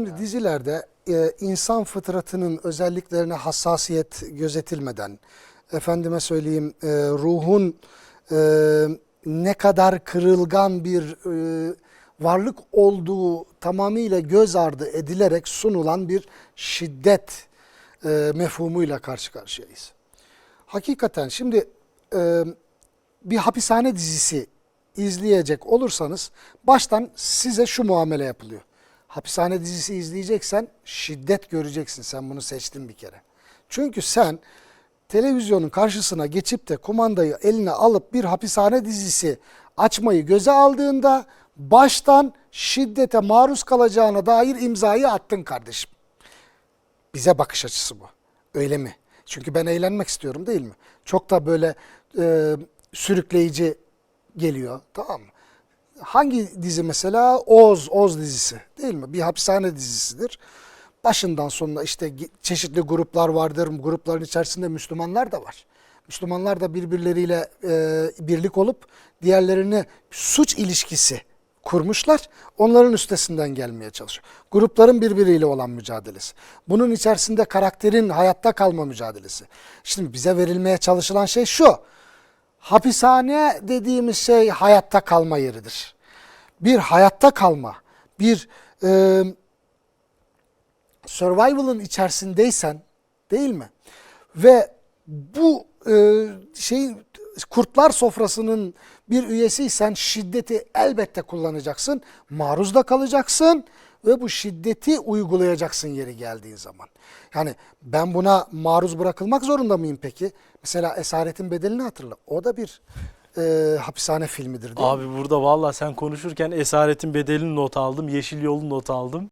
Şimdi dizilerde e, insan fıtratının özelliklerine hassasiyet gözetilmeden, efendime söyleyeyim e, ruhun e, ne kadar kırılgan bir e, varlık olduğu tamamıyla göz ardı edilerek sunulan bir şiddet e, mefhumuyla karşı karşıyayız. Hakikaten şimdi e, bir hapishane dizisi izleyecek olursanız baştan size şu muamele yapılıyor. Hapishane dizisi izleyeceksen şiddet göreceksin. Sen bunu seçtin bir kere. Çünkü sen televizyonun karşısına geçip de kumandayı eline alıp bir hapishane dizisi açmayı göze aldığında baştan şiddete maruz kalacağına dair imzayı attın kardeşim. Bize bakış açısı bu. Öyle mi? Çünkü ben eğlenmek istiyorum değil mi? Çok da böyle e, sürükleyici geliyor. Tamam mı? Hangi dizi mesela? Oz, Oz dizisi değil mi? Bir hapishane dizisidir. Başından sonuna işte çeşitli gruplar vardır. Grupların içerisinde Müslümanlar da var. Müslümanlar da birbirleriyle e, birlik olup diğerlerini suç ilişkisi kurmuşlar. Onların üstesinden gelmeye çalışıyor. Grupların birbiriyle olan mücadelesi. Bunun içerisinde karakterin hayatta kalma mücadelesi. Şimdi bize verilmeye çalışılan şey şu. Hapishane dediğimiz şey hayatta kalma yeridir. Bir hayatta kalma, bir e, survival'ın içerisindeysen değil mi? Ve bu e, şey kurtlar sofrasının bir üyesiysen şiddeti elbette kullanacaksın. Maruz da kalacaksın ve bu şiddeti uygulayacaksın yeri geldiği zaman. Yani ben buna maruz bırakılmak zorunda mıyım peki? Mesela Esaretin Bedelini hatırla. O da bir e, hapishane filmidir değil mi? Abi burada valla sen konuşurken Esaretin Bedelini not aldım. Yeşil Yol'u not aldım.